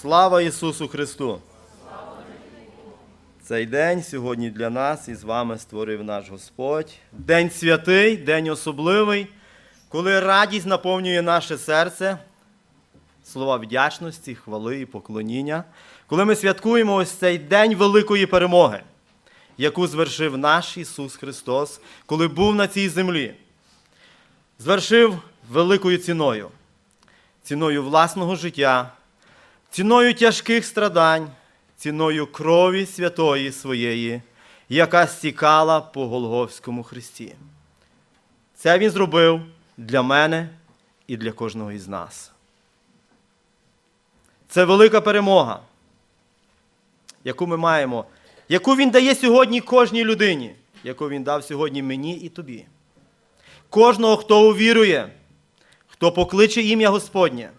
Слава Ісусу Христу! Цей день сьогодні для нас і з вами створив наш Господь. День святий, день особливий, коли радість наповнює наше серце, слова вдячності, хвали і поклоніння, коли ми святкуємо ось цей день великої перемоги, яку звершив наш Ісус Христос, коли був на цій землі. Звершив великою ціною, ціною власного життя ціною тяжких страдань, ціною крові святої своєї, яка стікала по Голговському хресті. Це він зробив для мене і для кожного із нас. Це велика перемога, яку ми маємо, яку він дає сьогодні кожній людині, яку він дав сьогодні мені і тобі. Кожного, хто увірує, хто покличе ім'я Господнє,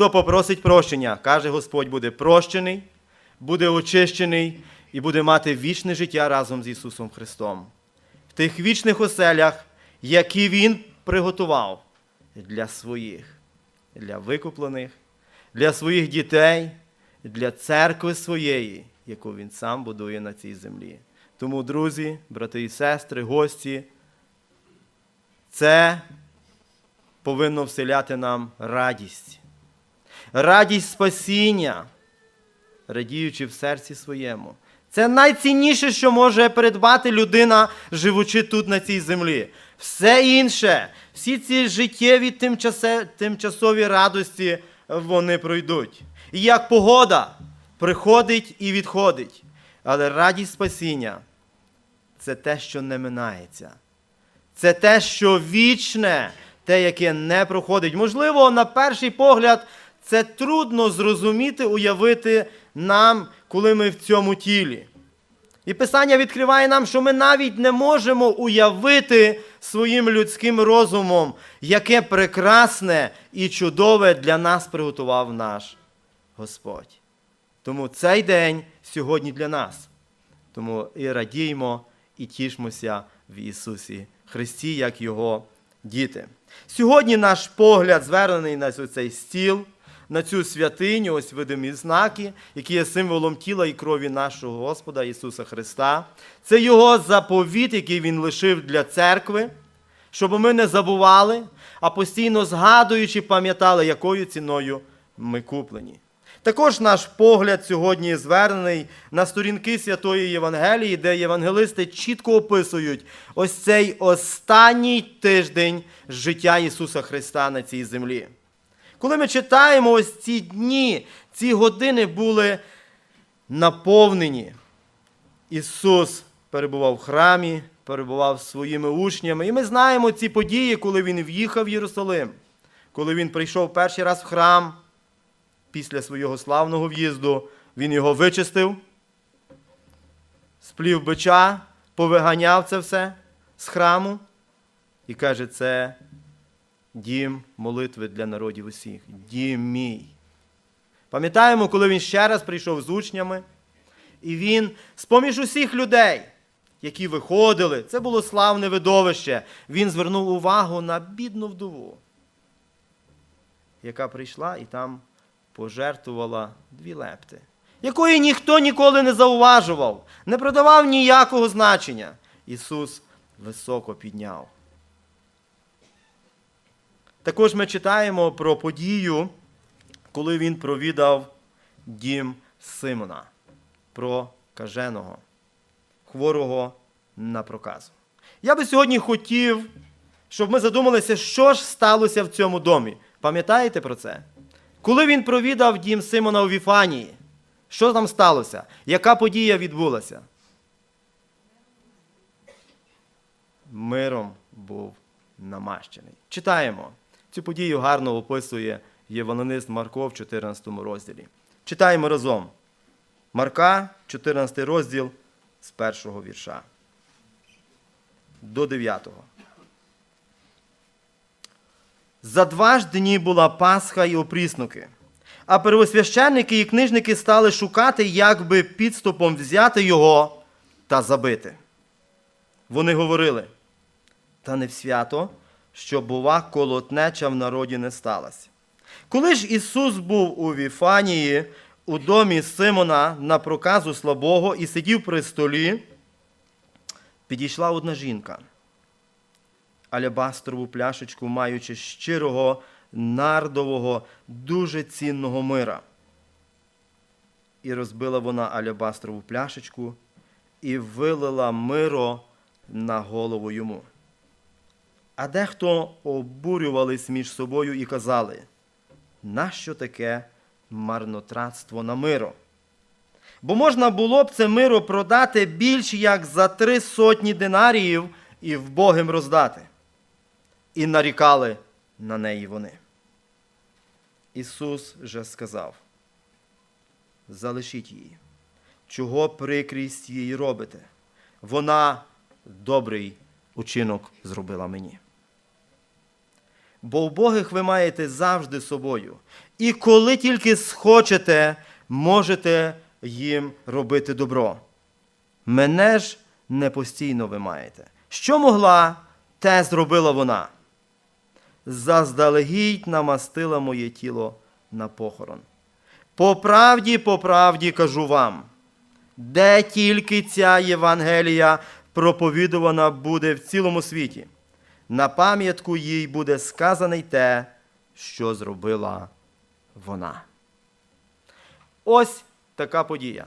хто попросить прощення, каже Господь, буде прощений, буде очищений і буде мати вічне життя разом з Ісусом Христом. В тих вічних оселях, які Він приготував для своїх, для викуплених, для своїх дітей, для церкви своєї, яку Він сам будує на цій землі. Тому, друзі, брати і сестри, гості, це повинно вселяти нам радість. Радість спасіння, радіючи в серці своєму. Це найцінніше, що може придбати людина, живучи тут на цій землі. Все інше, всі ці життєві тимчасові радості, вони пройдуть. І як погода приходить і відходить. Але радість спасіння це те, що не минається. Це те, що вічне, те, яке не проходить. Можливо, на перший погляд, це трудно зрозуміти, уявити нам, коли ми в цьому тілі. І Писання відкриває нам, що ми навіть не можемо уявити своїм людським розумом, яке прекрасне і чудове для нас приготував наш Господь. Тому цей день сьогодні для нас. Тому і радіймо, і тішмося в Ісусі Христі, як Його діти. Сьогодні наш погляд звернений на цей стіл, на цю святиню, ось видимі знаки, які є символом тіла і крові нашого Господа Ісуса Христа. Це Його заповіт, який Він лишив для церкви, щоб ми не забували, а постійно згадуючи, пам'ятали, якою ціною ми куплені. Також наш погляд сьогодні звернений на сторінки Святої Євангелії, де євангелисти чітко описують ось цей останній тиждень життя Ісуса Христа на цій землі. Коли ми читаємо ось ці дні, ці години були наповнені. Ісус перебував в храмі, перебував зі своїми учнями. І ми знаємо ці події, коли Він в'їхав в Єрусалим, коли Він прийшов перший раз в храм після свого славного в'їзду, Він його вичистив, сплів бича, повиганяв це все з храму і каже, це дім молитви для народів усіх, дім мій. Пам'ятаємо, коли він ще раз прийшов з учнями, і він з-поміж усіх людей, які виходили, це було славне видовище, він звернув увагу на бідну вдову, яка прийшла і там пожертвувала дві лепти, якої ніхто ніколи не зауважував, не придавав ніякого значення. Ісус високо підняв. Також ми читаємо про подію, коли він провідав дім Симона, про каженого, хворого на проказу. Я би сьогодні хотів, щоб ми задумалися, що ж сталося в цьому домі. Пам'ятаєте про це? Коли він провідав дім Симона у Віфанії, що там сталося? Яка подія відбулася? Миром був намащений. Читаємо. Цю подію гарно описує євангелист Марко в 14 розділі. Читаємо разом. Марка, 14 розділ з першого вірша до 9. За два ж дні була Пасха і опріснуки. А первосвященники і книжники стали шукати, як би підступом взяти його та забити. Вони говорили, та не в свято, що, бува, колотнеча в народі не сталася. Коли ж Ісус був у Віфанії, у домі Симона на проказу слабого і сидів при столі, підійшла одна жінка, алябастрову пляшечку, маючи щирого, нардового, дуже цінного мира. І розбила вона алябастрову пляшечку і вилила миро на голову йому. А дехто обурювались між собою і казали, нащо таке марнотратство на миро? Бо можна було б це миро продати більш як за три сотні динаріїв і вбогим роздати. І нарікали на неї вони. Ісус же сказав: залишіть її. Чого прикрість її робите? Вона добрий учинок зробила мені. Бо убогих ви маєте завжди собою. І коли тільки схочете, можете їм робити добро. Мене ж не постійно ви маєте. Що могла, те зробила вона. Заздалегідь намастила моє тіло на похорон. По правді, по правді кажу вам, де тільки ця Євангелія проповідувана буде в цілому світі, на пам'ятку їй буде сказане й те, що зробила вона. Ось така подія.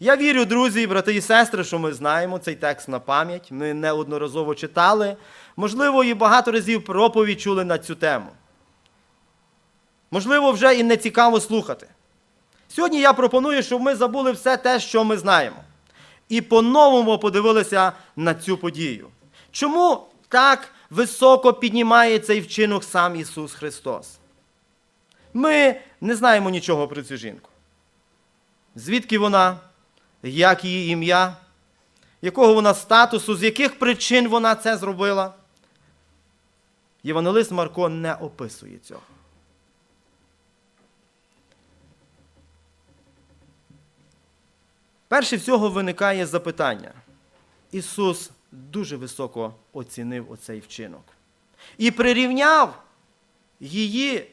Я вірю, друзі, брати і сестри, що ми знаємо цей текст на пам'ять. Ми неодноразово читали. Можливо, і багато разів проповідь чули на цю тему. Можливо, вже і не цікаво слухати. Сьогодні я пропоную, щоб ми забули все те, що ми знаємо, і по-новому подивилися на цю подію. Чому так високо піднімає цей вчинок сам Ісус Христос? Ми не знаємо нічого про цю жінку. Звідки вона, як її ім'я, якого вона статусу, з яких причин вона це зробила? Євангелист Марко не описує цього. Перше всього виникає запитання. Ісус дуже високо оцінив оцей вчинок і прирівняв її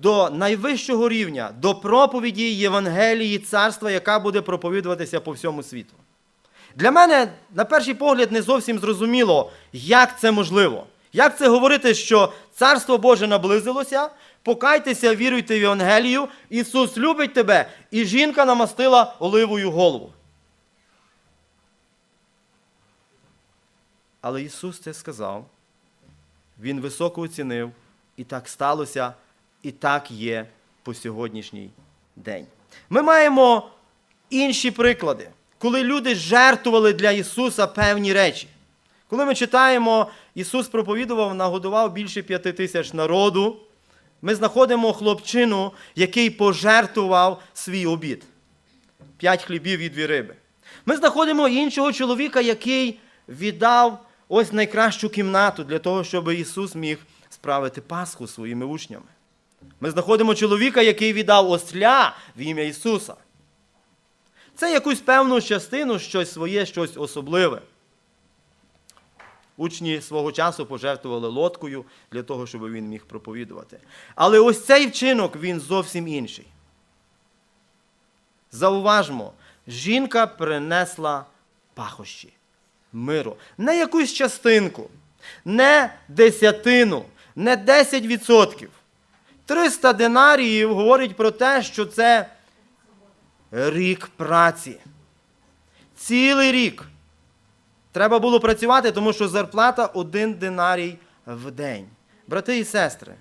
до найвищого рівня, до проповіді Євангелії царства, яка буде проповідуватися по всьому світу. Для мене, на перший погляд, не зовсім зрозуміло, як це можливо. Як це говорити, що Царство Боже наблизилося, покайтеся, віруйте в Євангелію, Ісус любить тебе, і жінка намастила оливою голову. Але Ісус це сказав, Він високо оцінив, і так сталося, і так є по сьогоднішній день. Ми маємо інші приклади, коли люди жертвували для Ісуса певні речі. Коли ми читаємо, Ісус проповідував, нагодував більше п'яти тисяч народу, ми знаходимо хлопчину, який пожертвував свій обід. П'ять хлібів і дві риби. Ми знаходимо іншого чоловіка, який віддав ось найкращу кімнату для того, щоб Ісус міг справити Пасху своїми учнями. Ми знаходимо чоловіка, який віддав осля в ім'я Ісуса. Це якусь певну частину, щось своє, щось особливе. Учні свого часу пожертвували лодкою для того, щоб він міг проповідувати. Але ось цей вчинок він зовсім інший. Зауважмо, жінка принесла пахощі, миру. Не якусь частинку, не десятину, не 10%. 300 динаріїв говорить про те, що це рік праці. Цілий рік. Треба було працювати, тому що зарплата один динарій в день. Брати і сестри,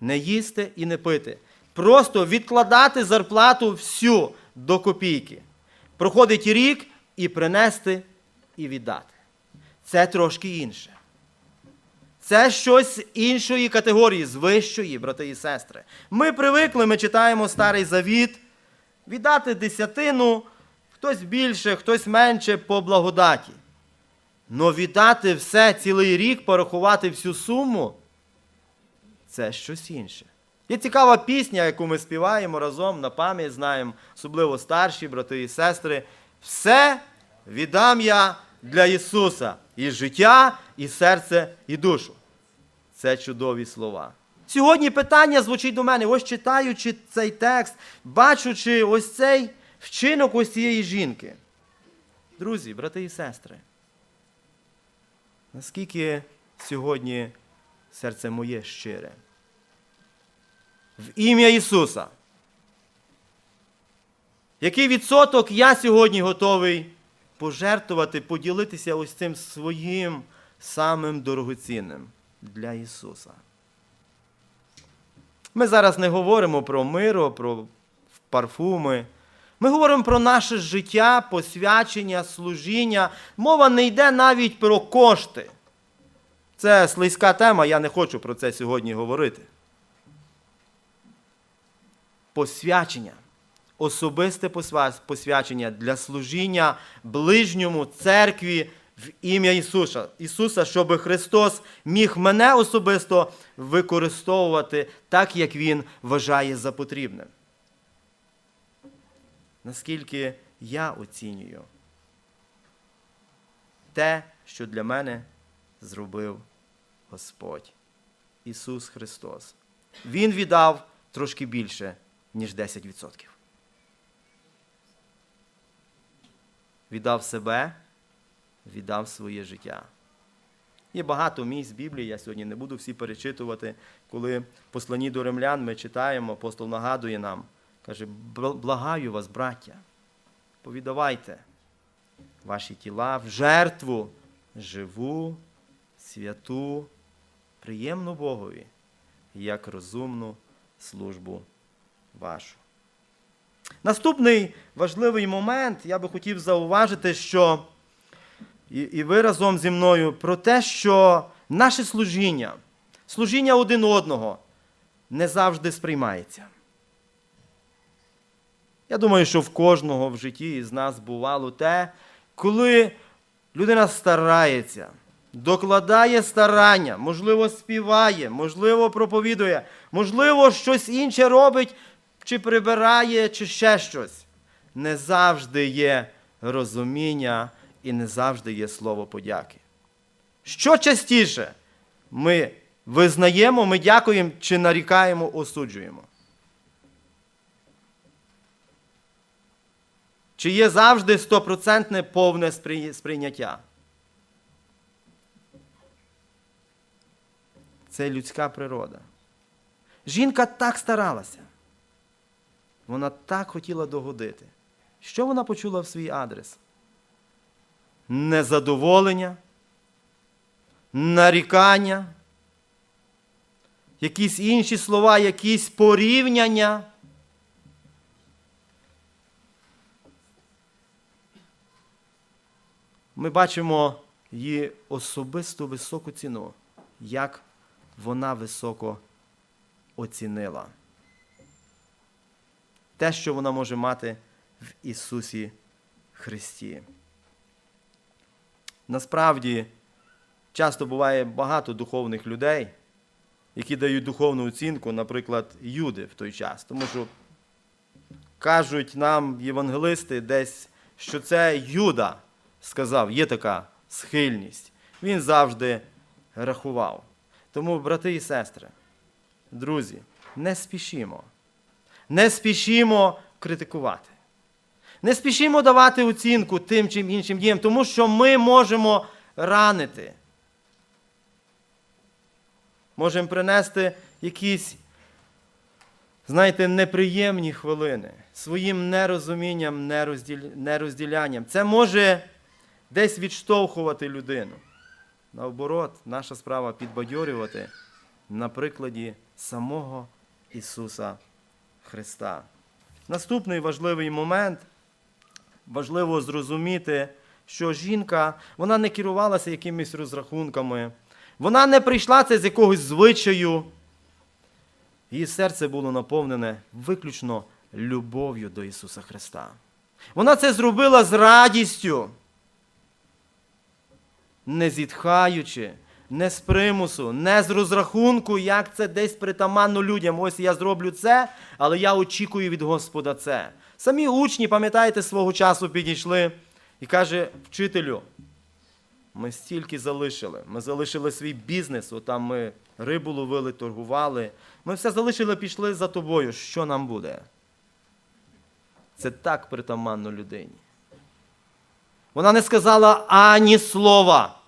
не їсти і не пити. Просто відкладати зарплату всю до копійки. Проходить рік і принести і віддати. Це трошки інше. Це щось іншої категорії, з вищої, брати і сестри. Ми привикли, ми читаємо Старий Завіт, віддати десятину, хтось більше, хтось менше по благодаті. Но віддати все цілий рік, порахувати всю суму це щось інше. Є цікава пісня, яку ми співаємо разом на пам'ять знаємо, особливо старші брати і сестри. Все віддам я для Ісуса і життя, і серце, і душу. Це чудові слова. Сьогодні питання звучить до мене, ось читаючи цей текст, бачучи ось цей вчинок ось цієї жінки. Друзі, брати і сестри, наскільки сьогодні серце моє щире? В ім'я Ісуса. Який відсоток я сьогодні готовий пожертвувати, поділитися ось цим своїм самим дорогоцінним для Ісуса? Ми зараз не говоримо про миро, про парфуми. Ми говоримо про наше життя, посвячення, служіння. Мова не йде навіть про кошти. Це слизька тема, я не хочу про це сьогодні говорити. Посвячення. Особисте посвячення для служіння ближньому церкві в ім'я Ісуса, Ісуса, щоб Христос міг мене особисто використовувати так, як Він вважає за потрібне. Наскільки я оцінюю те, що для мене зробив Господь Ісус Христос. Він віддав трошки більше, ніж 10%. Віддав себе, віддав своє життя. Є багато місць Біблії, я сьогодні не буду всі перечитувати, коли в посланні до римлян ми читаємо, апостол нагадує нам, каже, благаю вас, браття, повідавайте ваші тіла в жертву живу, святу, приємну Богові, як розумну службу вашу. Наступний важливий момент, я би хотів зауважити, що і, і ви разом зі мною про те, що наше служіння, служіння один одного не завжди сприймається. Я думаю, що в кожного в житті із нас бувало те, коли людина старається, докладає старання, можливо, співає, можливо, проповідує, можливо, щось інше робить, чи прибирає, чи ще щось. Не завжди є розуміння і не завжди є слово подяки. Що частіше ми визнаємо, ми дякуємо чи нарікаємо, осуджуємо? Чи є завжди стопроцентне повне сприйняття? Це людська природа. Жінка так старалася. Вона так хотіла догодити. Що вона почула в свій адрес? Незадоволення, нарікання, якісь інші слова, якісь порівняння. Ми бачимо її особисту високу ціну, як вона високо оцінила те, що вона може мати в Ісусі Христі. Насправді, часто буває багато духовних людей, які дають духовну оцінку, наприклад, Юди в той час. Тому що кажуть нам євангелисти десь, що це Юда сказав, є така схильність. Він завжди рахував. Тому, брати і сестри, друзі, не спішімо. Не спішімо критикувати. Не спішімо давати оцінку тим чи іншим діям, тому що ми можемо ранити. Можемо принести якісь, знаєте, неприємні хвилини своїм нерозумінням, нерозділ- нерозділянням. Це може десь відштовхувати людину. Наоборот, наша справа підбадьорювати на прикладі самого Ісуса Христа. Наступний важливий момент важливо зрозуміти, що жінка вона не керувалася якимись розрахунками, вона не прийшла це з якогось звичаю. Її серце було наповнене виключно любов'ю до Ісуса Христа. Вона це зробила з радістю, не зітхаючи, не з примусу, не з розрахунку, як це десь притаманно людям. Ось я зроблю це, але я очікую від Господа це. Самі учні, пам'ятаєте, свого часу підійшли і каже, вчителю, Ми стільки залишили. Ми залишили свій бізнес, отам ми рибу ловили, торгували. Ми все залишили, пішли за тобою. Що нам буде? Це так притаманно людині. Вона не сказала ані слова.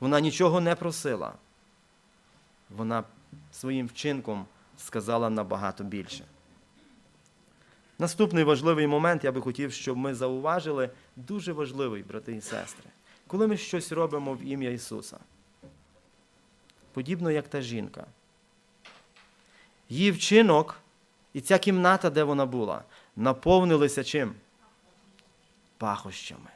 Вона нічого не просила. Вона своїм вчинком сказала набагато більше. Наступний важливий момент я би хотів, щоб ми зауважили, дуже важливий, брати і сестри, коли ми щось робимо в ім'я Ісуса. Подібно як та жінка. Її вчинок і ця кімната, де вона була, наповнилися чим? Пахощами.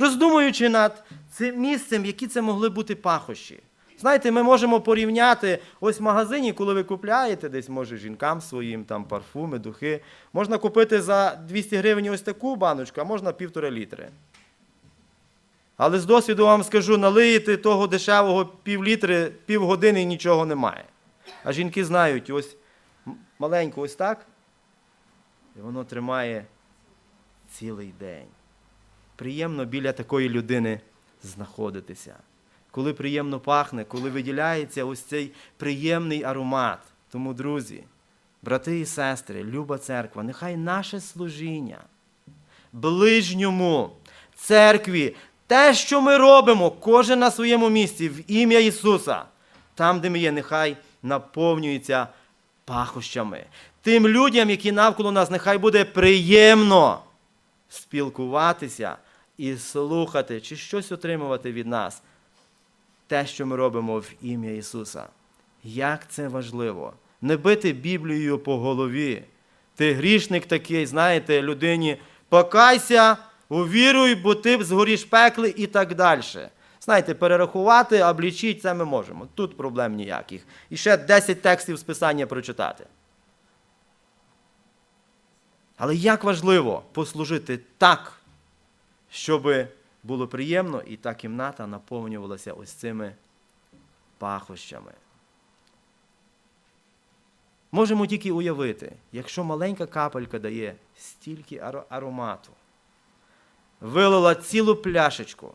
Роздумуючи над цим місцем, які це могли бути пахощі. Знаєте, ми можемо порівняти ось в магазині, коли ви купляєте десь, може, жінкам своїм там парфуми, духи. Можна купити за 200 гривень ось таку баночку, а можна півтора літри. Але з досвіду вам скажу, налиєте того дешевого півлітри, півгодини і нічого немає. А жінки знають, ось маленько ось так, і воно тримає цілий день. Приємно біля такої людини знаходитися. Коли приємно пахне, коли виділяється ось цей приємний аромат. Тому, друзі, брати і сестри, люба церква, нехай наше служіння ближньому, церкві, те, що ми робимо, кожен на своєму місці, в ім'я Ісуса, там, де ми є, нехай наповнюється пахощами. Тим людям, які навколо нас, нехай буде приємно спілкуватися і слухати, чи щось отримувати від нас. Те, що ми робимо в ім'я Ісуса. Як це важливо. Не бити Біблією по голові. Ти грішник такий, знаєте, людині покайся, увіруй, бо ти згоріш пекли і так далі. Знаєте, перерахувати, облічити це ми можемо. Тут проблем ніяких. І ще 10 текстів з писання прочитати. Але як важливо послужити так, щоб було приємно, і та кімната наповнювалася ось цими пахощами. Можемо тільки уявити, якщо маленька капелька дає стільки аромату, вилила цілу пляшечку,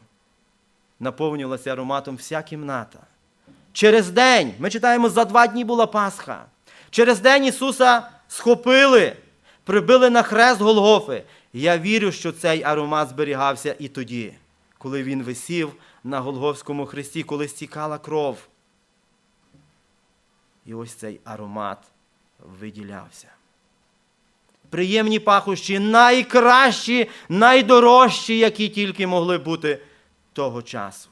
наповнювалася ароматом вся кімната. Через день, ми читаємо, за два дні була Пасха. Через день Ісуса схопили, прибили на хрест Голгофи. Я вірю, що цей аромат зберігався і тоді, коли він висів на Голгофському хресті, коли стікала кров. І ось цей аромат виділявся. Приємні пахощі, найкращі, найдорожчі, які тільки могли бути того часу.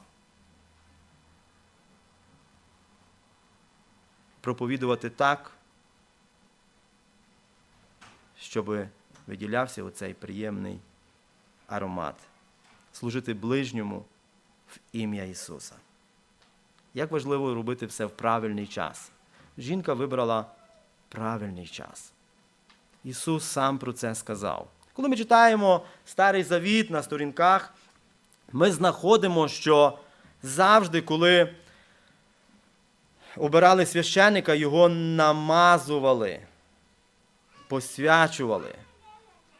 Проповідувати так, щоб виділявся оцей приємний аромат. Служити ближньому в ім'я Ісуса. Як важливо робити все в правильний час. Жінка вибрала правильний час. Ісус сам про це сказав. Коли ми читаємо Старий Завіт на сторінках, ми знаходимо, що завжди, коли обирали священника, його намазували, посвячували.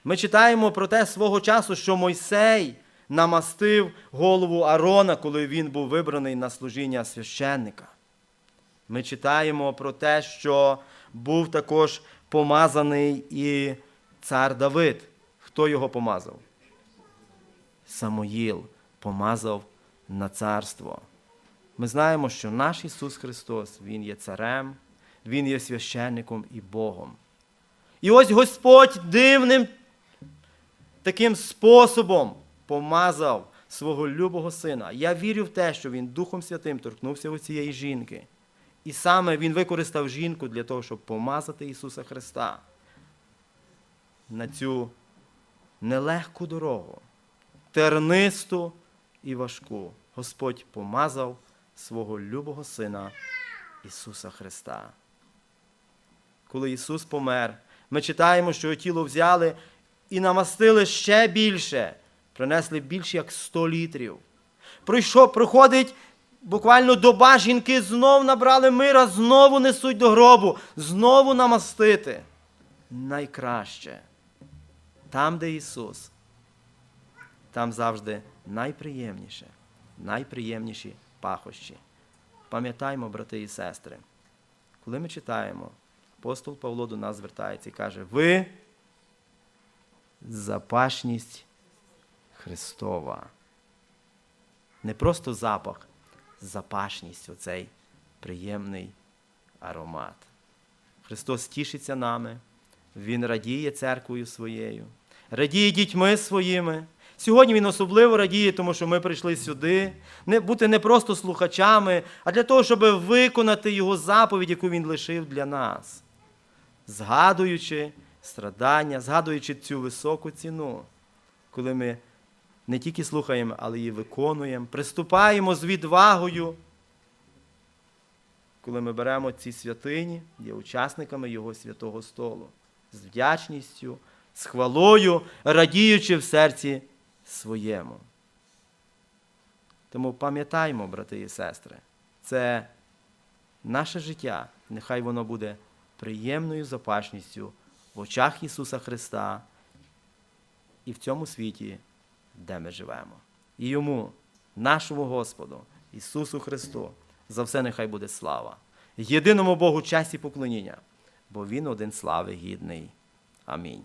Ми читаємо про те свого часу, що Мойсей намастив голову Арона, коли він був вибраний на служіння священника. Ми читаємо про те, що був також помазаний і цар Давид. Хто його помазав? Самоїл помазав на царство. Ми знаємо, що наш Ісус Христос, Він є царем, Він є священником і Богом. І ось Господь дивним таким способом помазав свого любого сина. Я вірю в те, що він Духом Святим торкнувся у цієї жінки. І саме він використав жінку для того, щоб помазати Ісуса Христа на цю нелегку дорогу, тернисту і важку. Господь помазав свого любого Сина Ісуса Христа. Коли Ісус помер, ми читаємо, що його тіло взяли і намастили ще більше, принесли більше як 100 літрів. Пройшов, проходить буквально доба, жінки знов набрали мира, знову несуть до гробу, знову намастити. Найкраще там, де Ісус, там завжди найприємніше, найприємніші пахощі. Пам'ятаймо, брати і сестри, коли ми читаємо, апостол Павло до нас звертається і каже: Ви запашність Христова. Не просто запах, запашність, оцей приємний аромат. Христос тішиться нами, Він радіє церквою своєю, радіє дітьми своїми. Сьогодні Він особливо радіє, тому що ми прийшли сюди, не бути не просто слухачами, а для того, щоб виконати Його заповідь, яку Він лишив для нас, згадуючи страдання, згадуючи цю високу ціну, коли ми не тільки слухаємо, але її виконуємо, приступаємо з відвагою коли ми беремо ці святині, є учасниками Його святого столу, з вдячністю, з хвалою, радіючи в серці своєму. Тому пам'ятаймо, брати і сестри, це наше життя, нехай воно буде приємною запашністю в очах Ісуса Христа і в цьому світі, де ми живемо. І йому, нашому Господу, Ісусу Христу, за все нехай буде слава. Єдиному Богу честь і поклоніння, бо Він один слави гідний. Амінь.